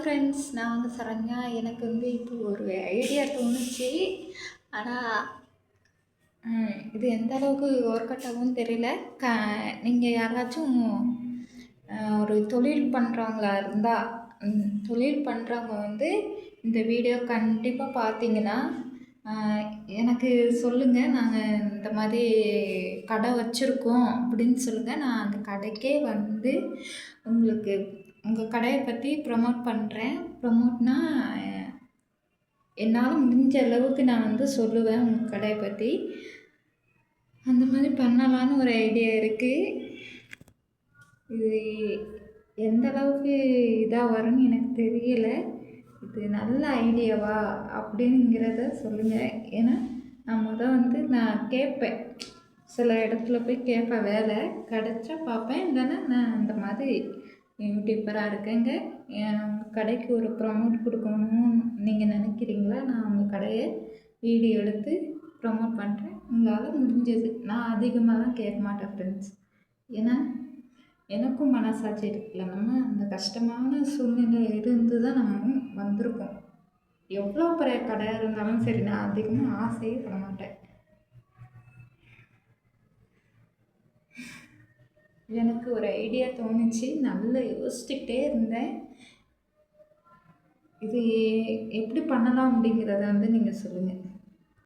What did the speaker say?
Friends நான் வந்து சரண்யா. எனக்கு வந்து இப்போ ஒரு ஐடியா தோணுச்சு. ஆனால் இது எந்த அளவுக்கு ஒர்க் அவுட் ஆகும்னு தெரியல. க நீங்கள் யாராச்சும் ஒரு தொழில் பண்ணுறவங்களா இருந்தால் தொழில் பண்ணுறவங்க வந்து இந்த வீடியோ கண்டிப்பாக பார்த்தீங்கன்னா எனக்கு சொல்லுங்கள் நாங்கள் இந்த மாதிரி கடை வச்சுருக்கோம் அப்படின்னு சொல்லுங்கள் நான் அந்த கடைக்கே வந்து உங்களுக்கு உங்கள் கடையை பற்றி ப்ரொமோட் பண்ணுறேன் ப்ரொமோட்னா என்னால் முடிஞ்ச அளவுக்கு நான் வந்து சொல்லுவேன் உங்கள் கடையை பற்றி அந்த மாதிரி பண்ணலான்னு ஒரு ஐடியா இருக்குது இது எந்த அளவுக்கு இதாக வரும்னு எனக்கு தெரியல. இது நல்ல ஐடியாவா அப்படிங்கிறத சொல்லுங்கள் ஏன்னா நான் முத வந்து நான் கேட்பேன். சில இடத்துல போய் கேட்பேன் வேலை. கிடச்சா பார்ப்பேன். இல்லைன்னா நான் அந்த மாதிரி யூடியூப்பராக இருக்கேங்க. என் கடைக்கு ஒரு ப்ரமோட் கொடுக்கணும்னு நீங்கள் நினைக்கிறீங்களா? நான் உங்கள் கடையை வீடியோ எடுத்து ப்ரமோட் பண்ணுறேன் உங்களால் முடிஞ்சது. நான் அதிகமாகலாம் கேட்க மாட்டேன் ஃப்ரெண்ட்ஸ் ஏன்னா எனக்கும் மனசாட்சி இருக்குல்ல. நம்ம அந்த கஷ்டமான சூழ்நிலை இருந்து தான் நம்ம வந்திருக்கோம். எவ்வளோ பெரிய கடை இருந்தாலும் சரி நான் அதிகமாக ஆசையே பட மாட்டேன். எனக்கு ஒரு ஐடியா தோணுச்சு. நல்லா யோசிச்சுக்கிட்டே இருந்தேன். இது எப்படி பண்ணலாம் அப்படிங்கிறத வந்து நீங்கள் சொல்லுங்கள்